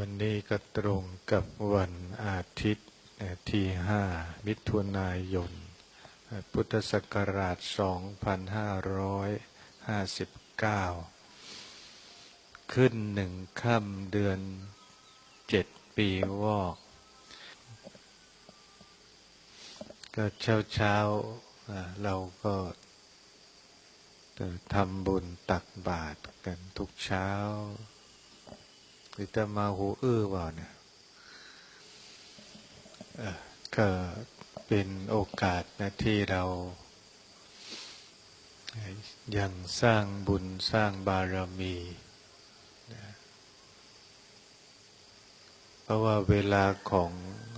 วันนี้ก็ตรงกับวันอาทิตย์ที่ห้ามิถุนายน พุทธศักราช 2559 ขึ้นหนึ่งค่ำเดือนเจ็ดปีวอก ก็เช้าเช้าๆเราก็ทำบุญตักบาตรกันทุกเช้า หรือจะมาหูอื้อเปล่าเนี่ยเอ่อก็เป็นโอกาสนะที่เรา ยังสร้างบุญสร้างบารมีนะเพราะว่าเวลาของ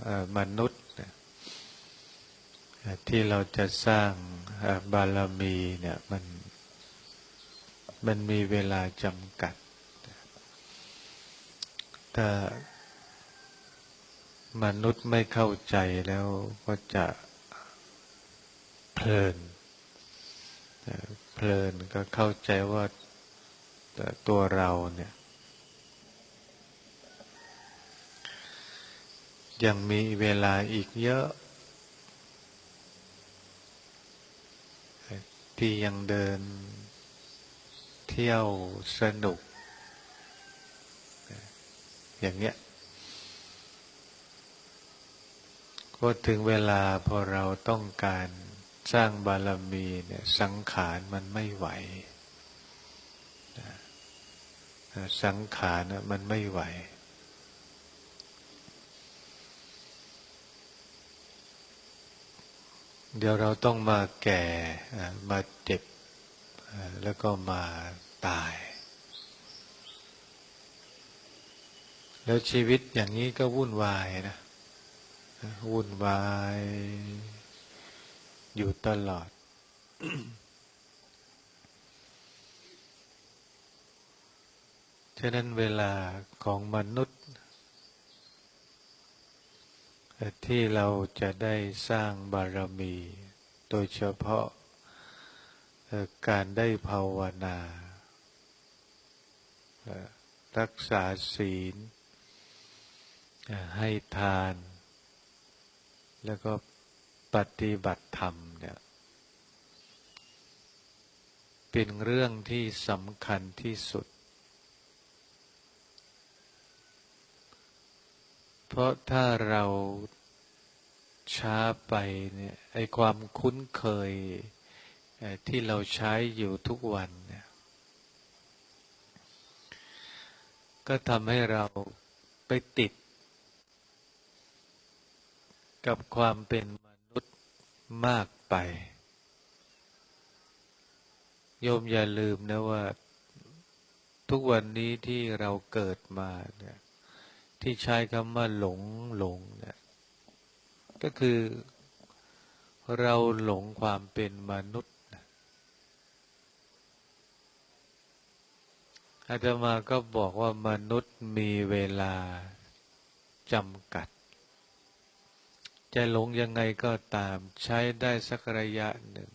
อมนุษย์นี่ยที่เราจะสร้างบารมีเนี่ยมันมันมีเวลาจำกัด ถ้ามนุษย์ไม่เข้าใจแล้วก็จะเพลิน เพลินก็เข้าใจว่าตัวเราเนี่ย ยังมีเวลาอีกเยอะ ที่ยังเดินเที่ยวสนุก อย่างเงี้ยก็ถึงเวลาพอเราต้องการสร้างบารมีเนี่ยสังขารมันไม่ไหว สังขารน่ะมันไม่ไหว เดี๋ยวเราต้องมาแก่มาเจ็บแล้วก็มาตาย แล้วชีวิตอย่างนี้ก็วุ่นวายนะวุ่นวาย อยู่ตลอด ฉะนั้นเวลาของมนุษย์ ที่เราจะได้สร้างบารมี โดยเฉพาะการได้ภาวนา รักษาศีล ให้ทาน แล้วก็ปฏิบัติธรรมเนี่ยเป็นเรื่องที่สำคัญที่สุด เพราะถ้าเราช้าไปเนี่ยไอความคุ้นเคยที่เราใช้อยู่ทุกวันเนี่ยก็ทำให้เราไปติด กับความเป็นมนุษย์มากไป โยมอย่าลืมนะว่า ทุกวันนี้ที่เราเกิดมาเนี่ยที่ใช้คำว่าหลงหลงเนี่ยก็คือเราหลงความเป็นมนุษย์อาตมาก็บอกว่ามนุษย์มีเวลาจำกัด จะหลงยังไงก็ตามใช้ได้สักระยะหนึ่ง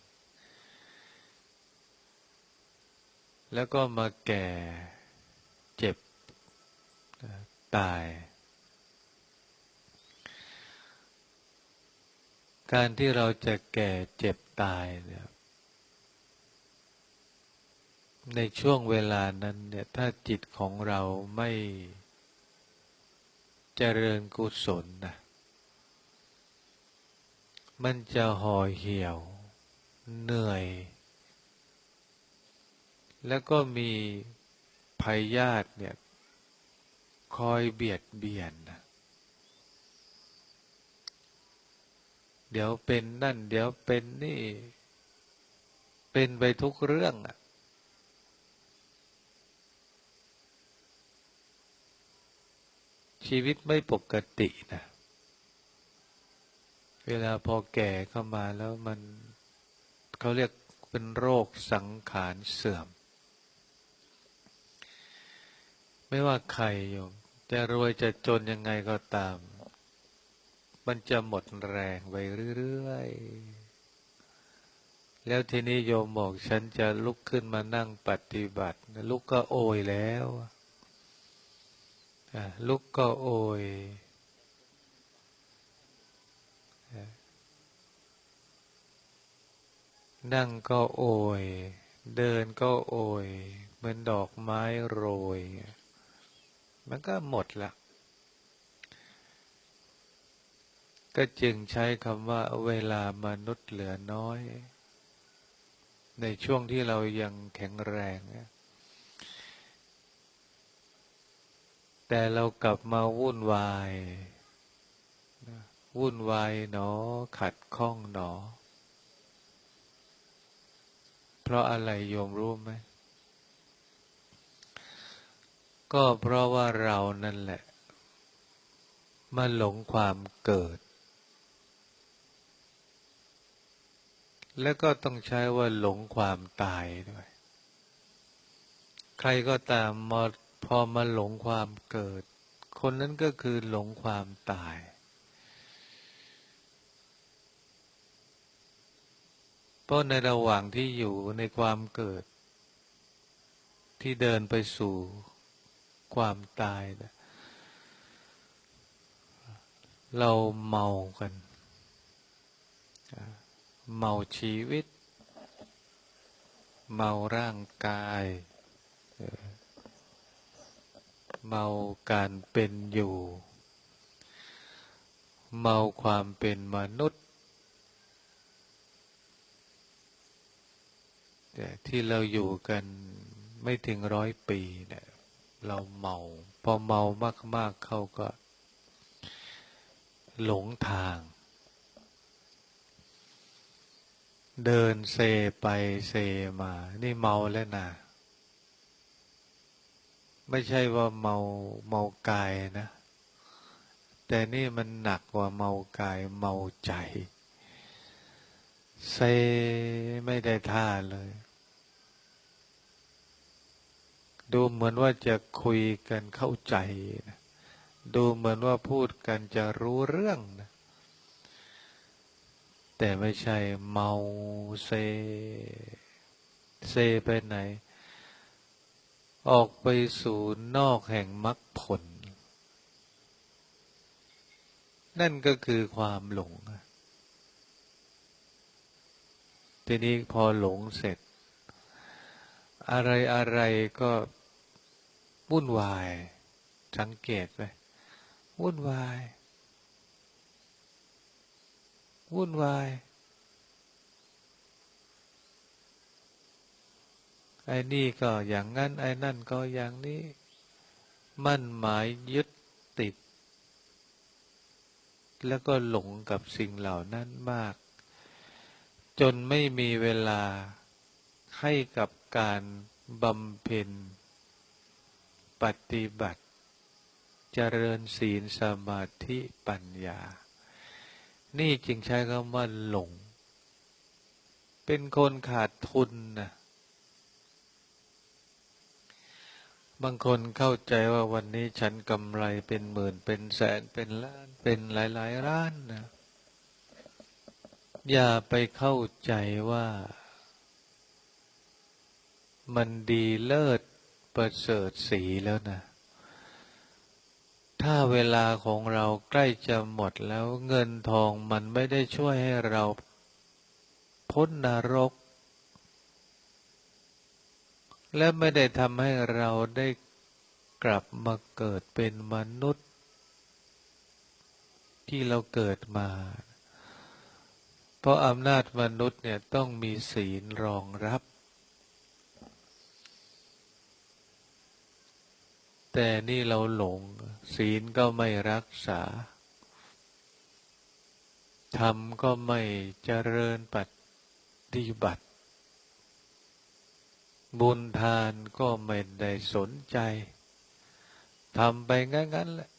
แล้วก็มาแก่เจ็บตาย การที่เราจะแก่เจ็บตายเนี่ยในช่วงเวลานั้นเนี่ยถ้าจิตของเราไม่เจริญกุศลนะ มันจะห่อเหี่ยว เหนื่อย แล้วก็มีพยาธิเนี่ย คอยเบียดเบียน เดี๋ยวเป็นนั่น เดี๋ยวเป็นนี่ เป็นไปทุกเรื่องอะชีวิตไม่ปกตินะ เวลาพอแก่เข้ามาแล้วมันเขาเรียกเป็นโรคสังขารเสื่อม ไม่ว่าใครโยมจะรวยจะจนยังไงก็ตาม มันจะหมดแรงไปเรื่อยๆ แล้วทีนี้โยมบอกฉันจะลุกขึ้นมานั่งปฏิบัติ ลุกก็โอยแล้วลุกก็โอย นั่งก็โอย เดินก็โอย เหมือนดอกไม้โรย มันก็หมดละ ก็จึงใช้คำว่าเวลามนุษย์เหลือน้อย ในช่วงที่เรายังแข็งแรง แต่เรากลับมาวุ่นวาย วุ่นวายหนอ ขัดข้องหนอ เพราะอะไรโยมรู้ไหม ก็เพราะว่าเรานั่นแหละมาหลงความเกิด แล้วก็ต้องใช้ว่าหลงความตายด้วย ใครก็ตามมาพอมาหลงความเกิด คนนั้นก็คือหลงความตาย เพ ราะในระหว่างที่อยู่ในความเกิด ที่เดินไปสู่ความตายนะเราเมากัน เมาชีวิต เมาร่างกายเอ่อเมาการเป็นอยู่ เมาความเป็นมนุษย์แต่ ที่เราอยู่กันไม่ถึงร้อยปีเนี่ยเราเมา พอเมามาก ๆ เขาก็ หลงทาง เดินเซไปเซมา นี่เมาแล้วนะไม่ใช่ว่าเมาเมากายนะ แต่นี่มันหนักกว่าเมากายเมาใจ เซไม่ได้ท่าเลย ดูเหมือนว่าจะคุยกันเข้าใจนะดูเหมือนว่าพูดกันจะรู้เรื่องนะแต่ไม่ใช่เมาเซ เซไปไหน ออกไปสู่นอกแห่งมรรคผล นั่นก็คือความหลง ทีนี้พอหลงเสร็จ อะไรอะไรก็ วุ่นวาย สังเกตไหมวุ่นวาย วุ่นวายไอ้นี่ก็อย่างนั้น ไอ้นั่นก็อย่างนี้ มั่นหมายยึดติด แล้วก็หลงกับสิ่งเหล่านั้นมาก จนไม่มีเวลาให้กับการบำเพ็ญ ปฏิบัติ เจริญศีลสมาธิปัญญา นี่จึงใช้คำว่าหลง เป็นคนขาดทุนนะบางคนเข้าใจว่าวันนี้ฉันกำไรเป็นหมื่นเป็นแสนเป็นล้านเป็นหลายๆล้านนะอย่าไปเข้าใจว่า มันดีเลิศ ประเสริฐสีแล้วนะ ถ้าเวลาของเราใกล้จะหมดแล้วเงินทองมันไม่ได้ช่วยให้เราพ้นนรก และไม่ได้ทำให้เราได้กลับมาเกิดเป็นมนุษย์ ที่เราเกิดมา เพราะอำนาจมนุษย์เนี่ยต้องมีศีลรองรับ แต่นี่เราหลง ศีลก็ไม่รักษา ธรรมก็ไม่เจริญปฏิบัติ บุญทานก็ไม่ได้สนใจทำไปงั้นๆแหละ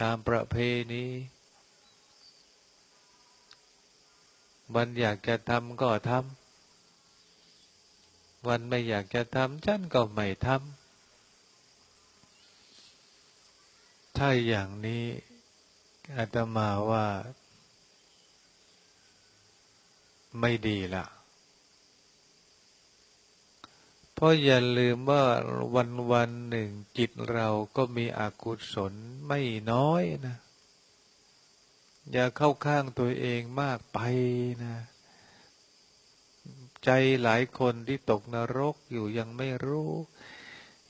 ตามประเพณีวันอยากจะทำก็ทำวันไม่อยากจะทำฉันก็ไม่ทำ ถ้าอย่างนี้อาตมาว่า ไม่ดีละเพราะอย่าลืมว่าวันวันหนึ่งจิตเราก็มีอกุศลไม่น้อยนะ อย่าเข้าข้างตัวเองมากไปนะ ใจหลายคนที่ตกนรกอยู่ยังไม่รู้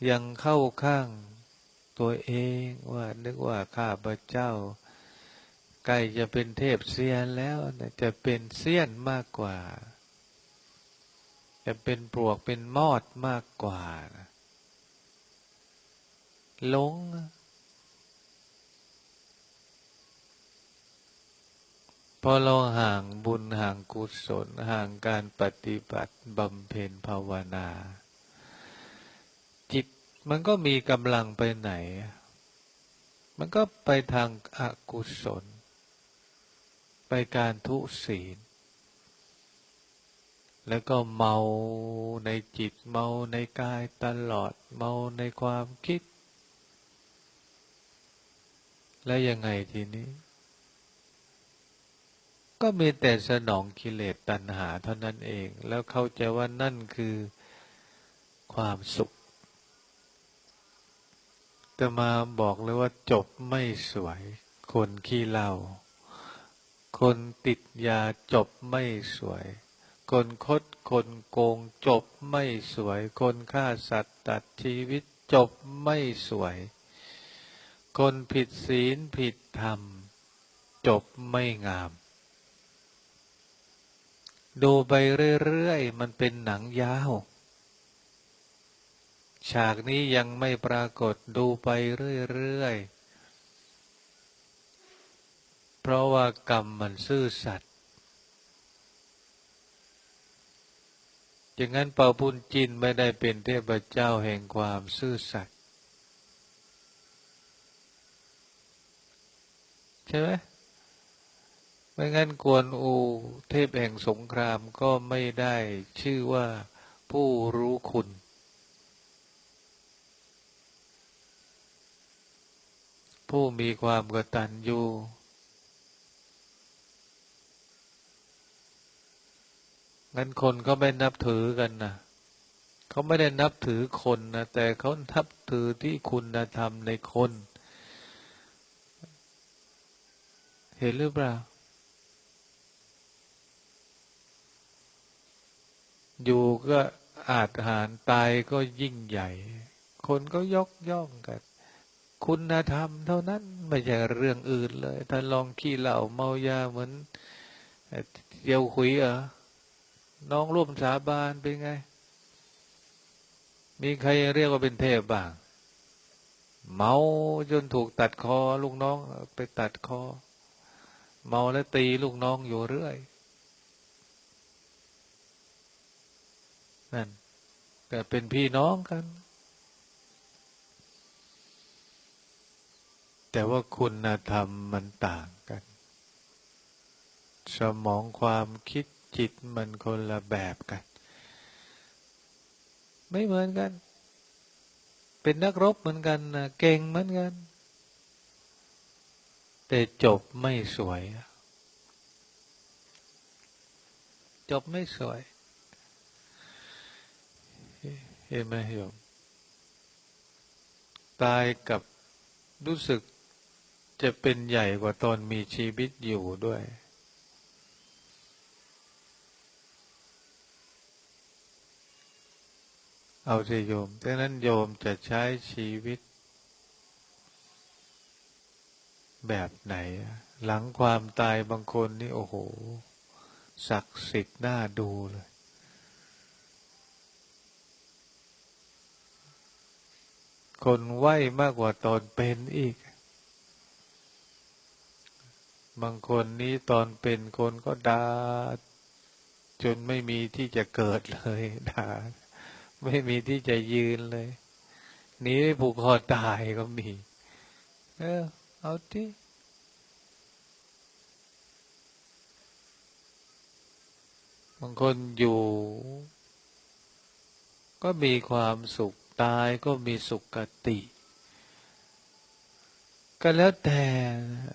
ยังเข้าข้าง ตัวเองว่านึกว่าข้าพระเจ้าใกล้จะเป็นเทพเซียนแล้วนะจะเป็นเซียนมากกว่า จะเป็นปลวกเป็นมอดมากกว่านะหลงพอเราห่างบุญห่างกุศลห่างการปฏิบัติบำเพ็ญภาวนา มันก็มีกำลังไปไหน มันก็ไปทางอากุศล ไปการทุศีล แล้วก็เมาในจิตเมาในกายตลอดเมาในความคิด แล้วยังไงทีนี้ ก็มีแต่สนองกิเลสตัณหาเท่านั้นเอง แล้วเข้าใจว่านั่นคือความสุข ต่มาบอกเลยว่าจบไม่สวย คนขี้เหล้าคนติดยาจบไม่สวย คนคดคนโกงจบไม่สวย คนฆ่าสัตว์ตัดชีวิตจบไม่สวย คนผิดศีลผิดธรรม จบไม่งาม ดูไปเรื่อยๆ มันเป็นหนังยาว ฉากนี้ยังไม่ปรากฏดูไปเรื่อยๆ เพราะว่ากรรมมันซื่อสัตย์อย่างนั้นเป่าปุนจินไม่ได้เป็นเทพเจ้าแห่งความซื่อสัตย์ใช่ไหมไม่งั้นกวนอูเทพแห่งสงครามก็ไม่ได้ชื่อว่าผู้รู้คุณ ผู้มีความกตัญญูงั้นคนเขาไม่นับถือกันนะเขาไม่ได้นับถือคนนะแต่เขานับถือที่คุณธรรมในคน เห็นหรือเปล่า อยู่ก็อาจหารตายก็ยิ่งใหญ่ คนก็ยกย่องกัน คุณธรรมเท่านั้นไม่ใช่เรื่องอื่นเลย ถ้าลองขี้เหล่าเมายาเหมือนเดียวขุยเหรอน้องร่วมสาบานเป็นไง มีใครเรียกว่าเป็นเทพบ้าง เมาจนถูกตัดคอ ลูกน้องไปตัดคอ เมาแล้วตีลูกน้องอยู่เรื่อยนั่นแต่เป็นพี่น้องกัน แต่ว่าคุณธรรมมันต่างกัน สมองความคิดจิตมันคนละแบบกัน ไม่เหมือนกัน เป็นนักรบเหมือนกันนะเก่งเหมือนกัน แต่จบไม่สวย จบไม่สวย เห็นไหมโยมตายกับรู้สึก จะเป็นใหญ่กว่าตอนมีชีวิตอยู่ด้วย เอาสิโยมดังนั้นโยมจะใช้ชีวิต แบบไหน หลังความตายบางคนนี่โอ้โห ศักดิ์สิทธิ์น่าดูเลยคนไหวมากกว่าตอนเป็นอีก บางคนนี้ตอนเป็นคนก็ดา่าจนไม่มีที่จะเกิดเลยด่าไม่มีที่จะยืนเลยหนีไปผูกคอตายก็มี เออ เอาที่บางคนอยู่ ก็มีความสุขตายก็มีสุขกติ ก็แล้วแต่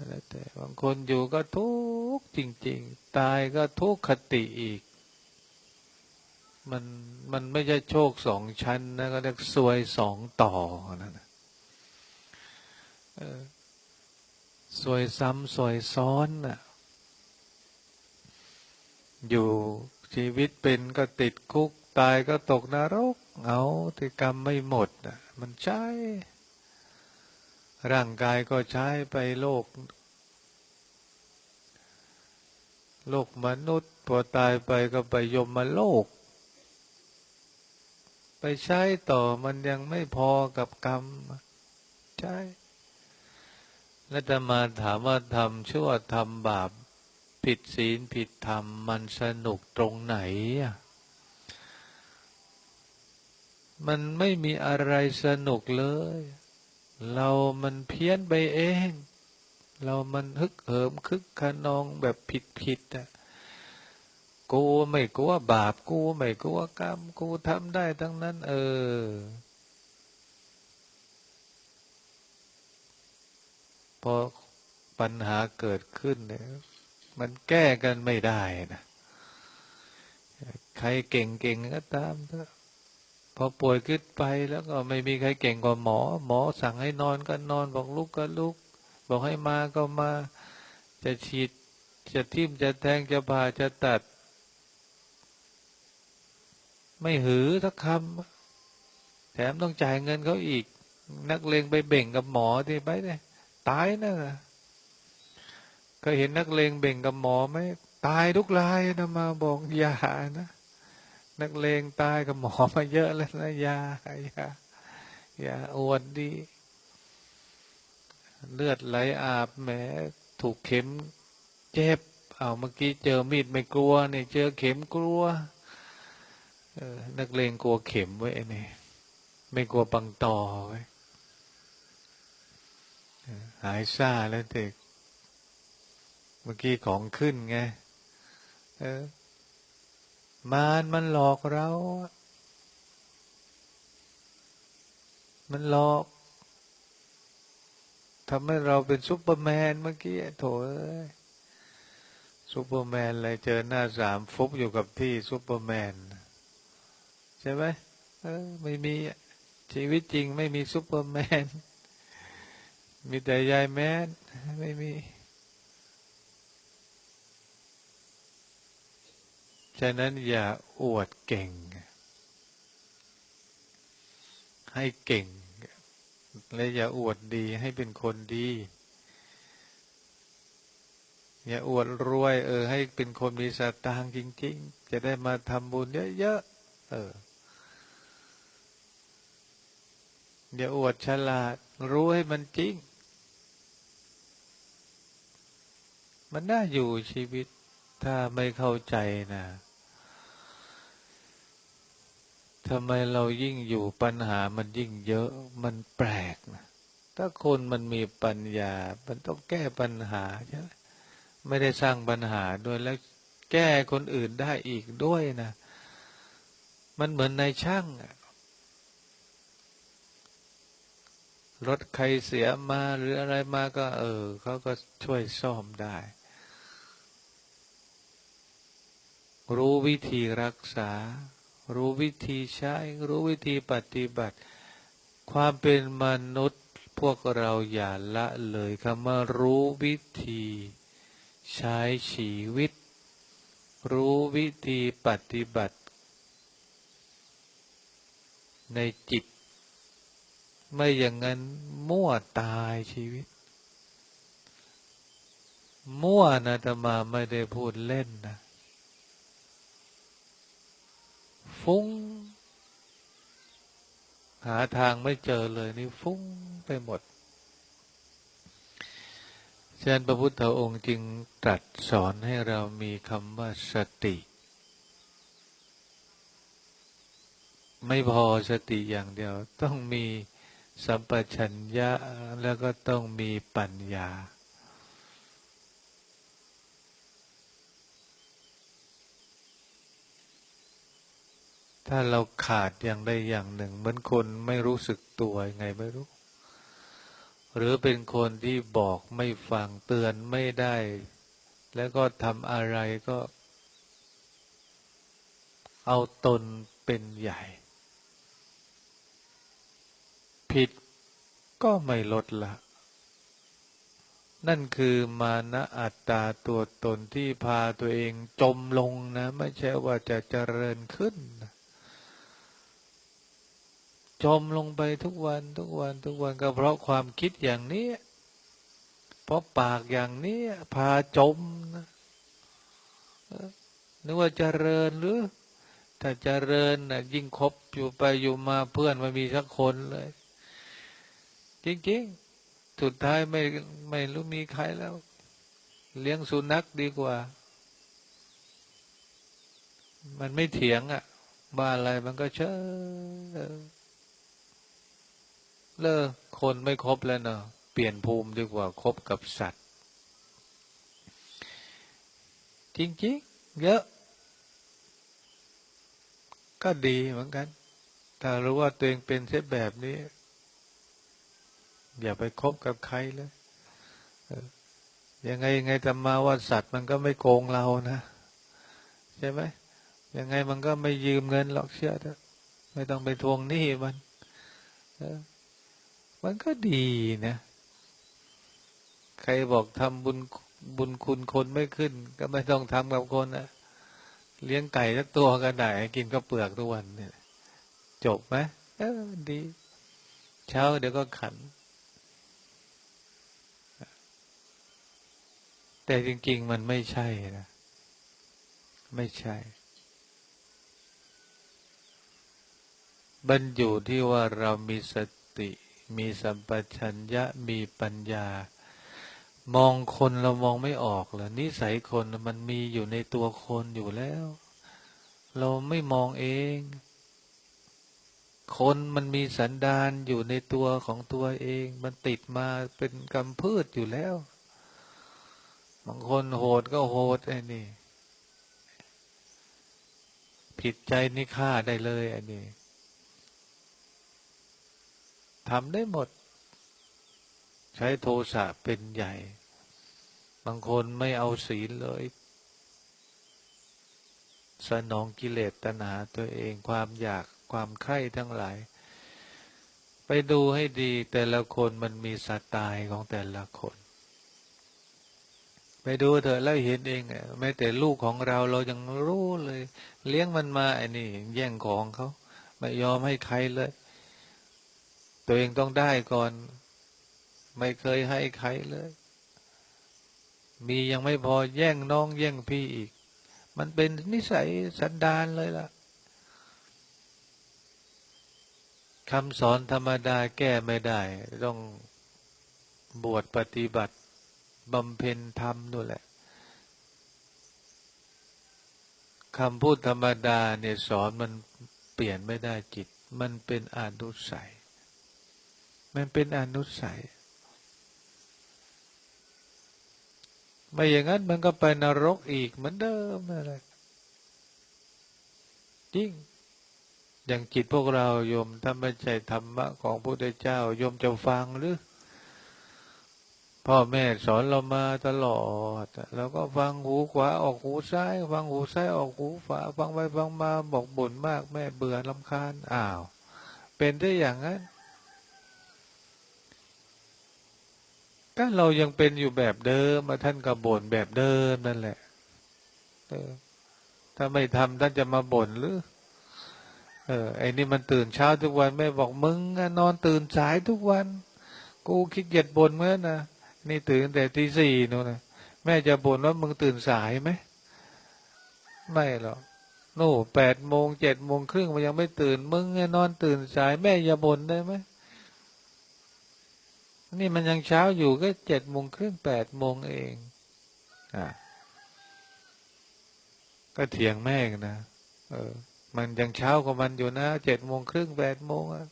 แล้วแต่บางคนอยู่ก็ทุกข์จริง ๆ ตายก็ทุกขติอีก มันมันไม่ใช่โชคสองชั้นนะก็เรียกซวยสองต่อน่ะเออซวยซ้ำซวยซ้อนน่ะอยู่ชีวิตเป็นก็ติดคุก ตายก็ตกนรก เอาที่กรรมไม่หมดน่ะมันใช้ ร่างกายก็ใช้ไปโลก โลกมนุษย์ พอตายไปก็ไปยมมาโลก ไปใช้ต่อมันยังไม่พอกับกรรม ใช่แล้วจะมาถามว่าทำชั่วทำบาป ผิดศีลผิดธรรม มันสนุกตรงไหนอะมันไม่มีอะไรสนุกเลย เรามันเพี้ยนไปเอง เรามันฮึกเหิมคึกขนองแบบผิดผิดอะกูไม่กลัวบาปกูไม่กลัวกรรมกูทำได้ทั้งนั้น เออ พอปัญหาเกิดขึ้นเนี่ยมันแก้กันไม่ได้นะ ใครเก่งเก่งก็ตามเถอะ พอป่วยขึ้นไปแล้วก็ไม่มีใครเก่งกว่าหมอ หมอสั่งให้นอนก็นอนบอกลุกก็ลุก บอกให้มาก็มา จะฉีด จะทิ่มจะแทงจะผ่าจะตัด ไม่หือสักคำแถมต้องจ่ายเงินเขาอีก นักเลงไปเบ่งกับหมอที่ไปเนี่ยตายนะเคยเห็นนักเลงเบ่งกับหมอไหมตายทุกรายนะมาบอกอย่านะ นักเลงตายกับหมอมาเยอะแล้วนะยายาอย่าอวดดี เลือดไหลอาบแหมถูกเข็มเจ็บเอาเมื่อกี้เจอมีดไม่กลัวเนี่ยเจอเข็มกลัวนักเลงกลัวเข็มไว้ไอ้นี่ไม่กลัวปังต่อไว้หายซ่าแล้วเด็ก เมื่อกี้ของขึ้นไง เออ มารมันหลอกเรา มันหลอกทำให้เราเป็นซุปเปอร์แมนเมื่อกี้โถซุปเปอร์แมนอะไรเจอหน้าสามฟุบอยู่กับที่ซุปเปอร์แมน ใช่ไหมเออไม่มีชีวิตจริงไม่มีซุปเปอร์แมน มีแต่ยายแมนไม่มี ฉะนั้นอย่าอวดเก่ง ให้เก่ง และอย่าอวดดีให้เป็นคนดี อย่าอวดรวย เออ ให้เป็นคนมีสตางค์จริง ๆ จะได้มาทำบุญเยอะๆเออ อย่าอวดฉลาด รู้ให้มันจริง มันน่าอยู่ชีวิตถ้าไม่เข้าใจนะ ทำไมเรายิ่งอยู่ปัญหามันยิ่งเยอะมันแปลกนะถ้าคนมันมีปัญญา มันต้องแก้ปัญหาใช่ไหมไม่ได้สร้างปัญหาด้วยแล้วแก้คนอื่นได้อีกด้วยนะ มันเหมือนในช่างรถใครเสียมาหรืออะไรมาก็ เออเขาก็ช่วยซ่อมได้ รู้วิธีรักษา รู้วิธีใช้ รู้วิธีปฏิบัติ ความเป็นมนุษย์พวกเราอย่าละเลยคำว่ารู้วิธี ใช้ชีวิต รู้วิธีปฏิบัติ ในจิต ไม่อย่างนั้นมั่วตายชีวิต มั่วนะธรรมาไม่ได้พูดเล่นนะ ฟุ้ง หาทางไม่เจอเลยนี่ฟุ้งไปหมดฉะนั้นพระพุทธองค์จึงตรัสสอนให้เรามีคำว่าสติ ไม่พอสติอย่างเดียว ต้องมีสัมปชัญญะแล้วก็ต้องมีปัญญา ถ้าเราขาดอย่างใดอย่างหนึ่ง เหมือนคนไม่รู้สึกตัวยังไงไม่รู้ หรือเป็นคนที่บอกไม่ฟังเตือนไม่ได้ แล้วก็ทำอะไรก็ เอาตนเป็นใหญ่ ผิดก็ไม่ลดละ นั่นคือมานะอัตตาตัวตนที่พาตัวเองจมลงนะ ไม่ใช่ว่าจะเจริญขึ้นนะ จมลงไปทุกวันทุกวันทุกวันก็เพราะความคิดอย่างนี้ เพราะปากอย่างนี้พาจมนะเออนึกว่าเจริญหรือ ถ้าเจริญนะยิ่งคบอยู่ไปอยู่มาเพื่อนไม่มีสักคนเลย จริงๆ สุดท้ายไม่ไม่รู้มีใครแล้ว เลี้ยงสุนัขดีกว่า มันไม่เถียงอะ่ะ บ้านอะไรมันก็เชื่อ เลิกคนไม่ครบแล้วเนาะเปลี่ยนภูมิดีกว่าคบกับสัตว์ จริงๆ เยอะ ก็ดีเหมือนกัน ถ้ารู้ว่าตัวเองเป็นเช่นแบบนี้ อย่าไปคบกับใครเลยยังไงยังไงแต่มาว่าสัตว์มันก็ไม่โกงเรานะ ใช่ไหมยังไงมันก็ไม่ยืมเงินหรอกเชื่อเถอะไม่ต้องไปทวงหนี้มันเอ มันก็ดีนะ ใครบอกทำบุญบุญคุณคนไม่ขึ้น ก็ไม่ต้องทำกับคนนะเลี้ยงไก่สักตัวก็ได้กินก็เปลือกทุกวันเนี่ย จบไหมเออดี เช้าเดี๋ยวก็ขัน แต่จริง ๆ มันไม่ใช่นะไม่ใช่บันอยู่ที่ว่าเรามีสติ มีสัมปชัญญะมีปัญญา มองคนเรามองไม่ออกเลยนิสัยคนมันมีอยู่ในตัวคนอยู่แล้ว เราไม่มองเอง คนมันมีสันดานอยู่ในตัวของตัวเอง มันติดมาเป็นกำพืชอยู่แล้ว บางคนโหดก็โหดไอ้นี่ผิดใจนี่ฆ่าได้เลยไอ้นี่ ทำได้หมด ใช้โทสะเป็นใหญ่ บางคนไม่เอาศีลเลย สนองกิเลสตัณหาตัวเองความอยากความใคร่ทั้งหลาย ไปดูให้ดีแต่ละคนมันมีสไตล์ของแต่ละคน ไปดูเถอะแล้วเห็นเองแม้แต่ลูกของเราเรายังรู้เลย เลี้ยงมันมาไอ้นี่แย่งของเขาไม่ยอมให้ใครเลย ตัวเองต้องได้ก่อน ไม่เคยให้ใครเลย มียังไม่พอแย่งน้องแย่งพี่อีก มันเป็นนิสัยสันดานเลยล่ะคำสอนธรรมดาแก้ไม่ได้ ต้องบวชปฏิบัติบำเพ็ญธรรมนู่นแหละคำพูดธรรมดาเนี่ยสอนมันเปลี่ยนไม่ได้จิต มันเป็นอนุสัย มันเป็นอนุสัย ไม่อย่างนั้นมันก็ไปนรกอีกเหมือนเดิมนั่นแหละจริงอย่างจิตพวกเราโยมถ้าไม่ใช่ธรรมะของพระพุทธเจ้าโยมจะฟังหรือ พ่อแม่สอนเรามาตลอดเราก็ฟังหูขวาออกหูซ้าย ฟังหูซ้ายออกหูขวาฟังไปฟังมาบอกบ่นมากแม่เบื่อลำคาญอ้าว เป็นได้อย่างนั้น ก็เรายังเป็นอยู่แบบเดิมมาท่านก็บ่นแบบเดิมนั่นแหละถ้าไม่ทำท่านจะมาบ่นหรือ เออ ไอ้นี่มันตื่นเช้าทุกวันแม่บอกมึงนอนตื่นสายทุกวัน กูขี้เกียจบ่นเมื่อนะนี่ตื่นแต่ตีสี่นู่นนะแม่จะบ่นว่ามึงตื่นสายไหมไม่หรอกโน่แปดโมงเจ็ดโมงครึ่งมันยังไม่ตื่น มึงนอนตื่นสายแม่อย่าบ่นได้ไหม นี่มันยังเช้าอยู่ก็เจ็ดโมงครึ่งแปดโมงเองอะก็เถียงแม่กันนะ เออ มันยังเช้ากว่ามันอยู่นะเจ็ดโมงครึ่งแปดโมงอะ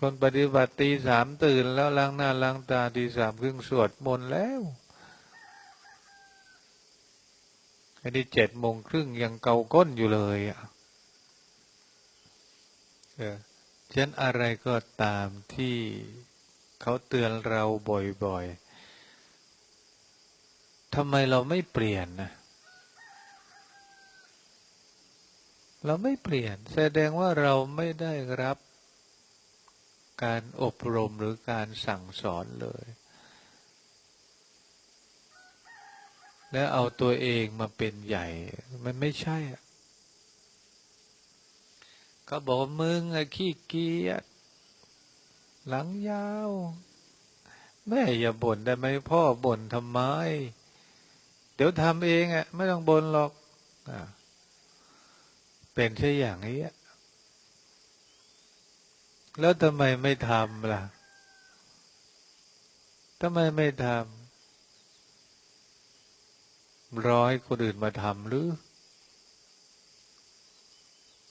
คนปฏิบัติตีสามตื่นแล้วล้างหน้าล้างตาตีสามครึ่งสวดมนต์แล้วอันนี้เจ็ดโมงครึ่งยังเกาก้นอยู่เลยอะเออฉะนั้นอะไรก็ตามที่ เขาเตือนเราบ่อยๆทำไมเราไม่เปลี่ยนนะเราไม่เปลี่ยน แสดงว่าเราไม่ได้รับการอบรมหรือการสั่งสอนเลย แล้วเอาตัวเองมาเป็นใหญ่ มันไม่ใช่อะก็บอกมึงอ้ขี้เกียจ หลังยาว แม่อย่าบ่นได้ไหมพ่อบ่นทำไม เดี๋ยวทำเองอะไม่ต้องบ่นหรอกอเป็นใช่อย่างนี้แล้วทำไมไม่ทำล่ะทำไมไม่ทำรอให้คนอื่นมาทำหรือ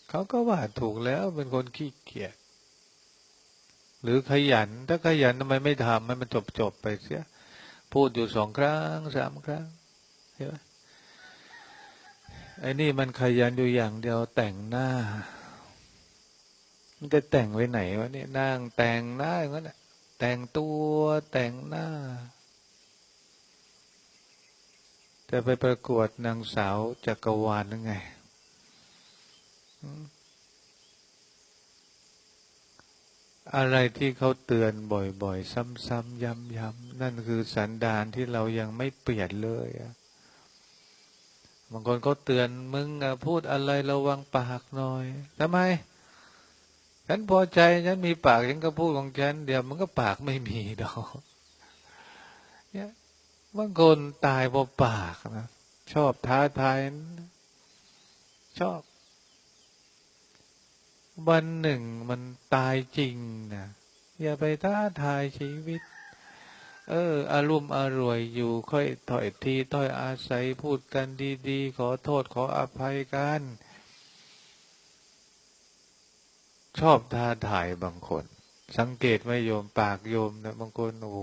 เขาก็ว่าถูกแล้วเป็นคนขี้เกียจ หรือขยัน ถ้าขยันทำไมไม่ทำให้มันจบจบไปเสีย พูดอยู่สองครั้งสามครั้งเห็นไหมไอ้นี่มันขยันอยู่อย่างเดียวแต่งหน้า มันจะแต่งไว้ไหนวะเนี่ยนั่งแต่งหน้าอย่างนั้นน่ะแต่งตัวแต่งหน้าจะไปประกวดนางสาวจักรวาลหรือไง อะไรที่เขาเตือนบ่อยๆ ซ้ำๆย้ำๆนั่นคือสันดานที่เรายังไม่เปลี่ยนเลยอะบางคนเขาเตือนมึงพูดอะไรระวังปากหน่อยทำไม ฉันพอใจฉันมีปากฉันก็พูดของฉัน เดี๋ยวมันก็ปากไม่มีดอกเนี่ยบางคนตายเพราะปากนะชอบท้าทายชอบ วันหนึ่งมันตายจริงนะอย่าไปท้าทายชีวิต เออ อารมณ์อร่วยอยู่ ค่อยถอยทีถอยอาศัยพูดกันดีๆ ขอโทษขออภัยกัน ชอบท้าทายบางคน สังเกตไหมโยมปากโยมนะบางคนโอ้โห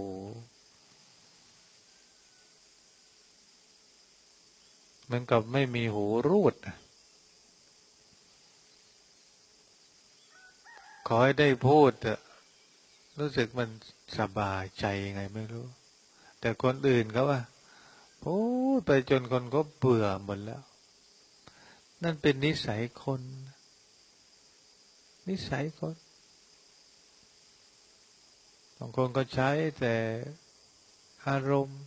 มันกับไม่มีหูรูดน่ะ ขอให้ได้พูดรู้สึกมันสบายใจยังไงไม่รู้ แต่คนอื่นเขาว่าพูดไปจนคนก็เบื่อหมดแล้ว นั่นเป็นนิสัยคน นิสัยคนบางคนก็ใช้แต่อารมณ์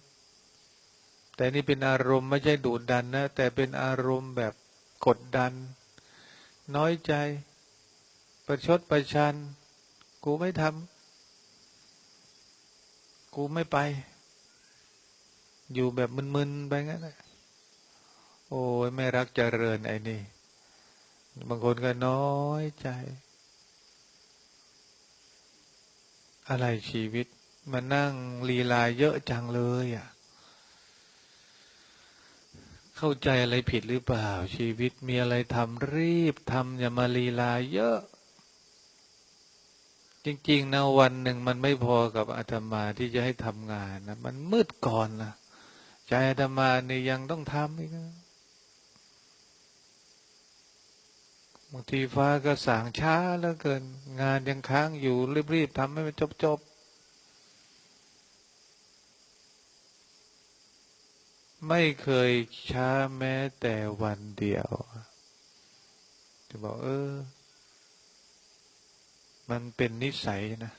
แต่นี่เป็นอารมณ์ไม่ใช่ดูดดันนะ แต่เป็นอารมณ์แบบกดดัน น้อยใจ ประชดประชัน กูไม่ทำกูไม่ไป อยู่แบบมึนๆไปงั้นน่ะโอ้ยไม่รักเจริญไอ้นี่ บางคนก็น้อยใจ อะไรชีวิตมานั่งลีลาเยอะจังเลยอะ เข้าใจอะไรผิดหรือเปล่า ชีวิตมีอะไรทำรีบทำอย่ามาลีลาเยอะ จริงๆนะวันหนึ่งมันไม่พอกับอาตมาที่จะให้ทำงานนะมันมืดก่อนนะใจอาตมานี่ยังต้องทำอีกนะบางทีฟ้าก็สางช้าแล้วเกิน งานยังค้างอยู่รีบๆทำให้มันจบๆไม่เคยช้าแม้แต่วันเดียว จะบอกเออ มันเป็นนิสัยนะ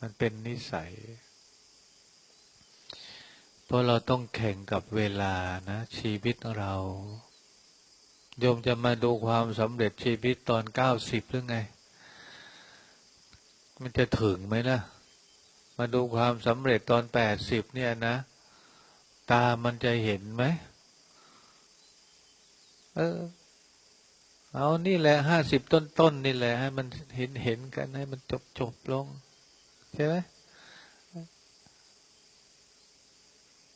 มันเป็นนิสัย เพราะเราต้องแข่งกับเวลานะ ชีวิตเรา โยมจะมาดูความสำเร็จชีวิตตอนเก้าสิบหรือไง มันจะถึงไหมล่ะ มาดูความสำเร็จตอนแปดสิบเนี่ยนะ ตามันจะเห็นไหม เออ เอานี่แหละห้าสิบต้นๆนนี่แหละให้มันเห็นเห็นกันให้มันจบจบลง ใช่ไหม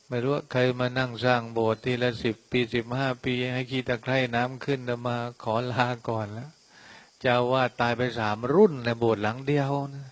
ไม่รู้ใครมานั่งสร้างโบสถ์ทีละสิบปีสิบห้าปี ให้ขี้ตะไคร่น้ำขึ้นแล้วมาขอลาก่อนแล้วเจ้าว่าตายไปสามรุ่นในโบสถ์หลังเดียวนะ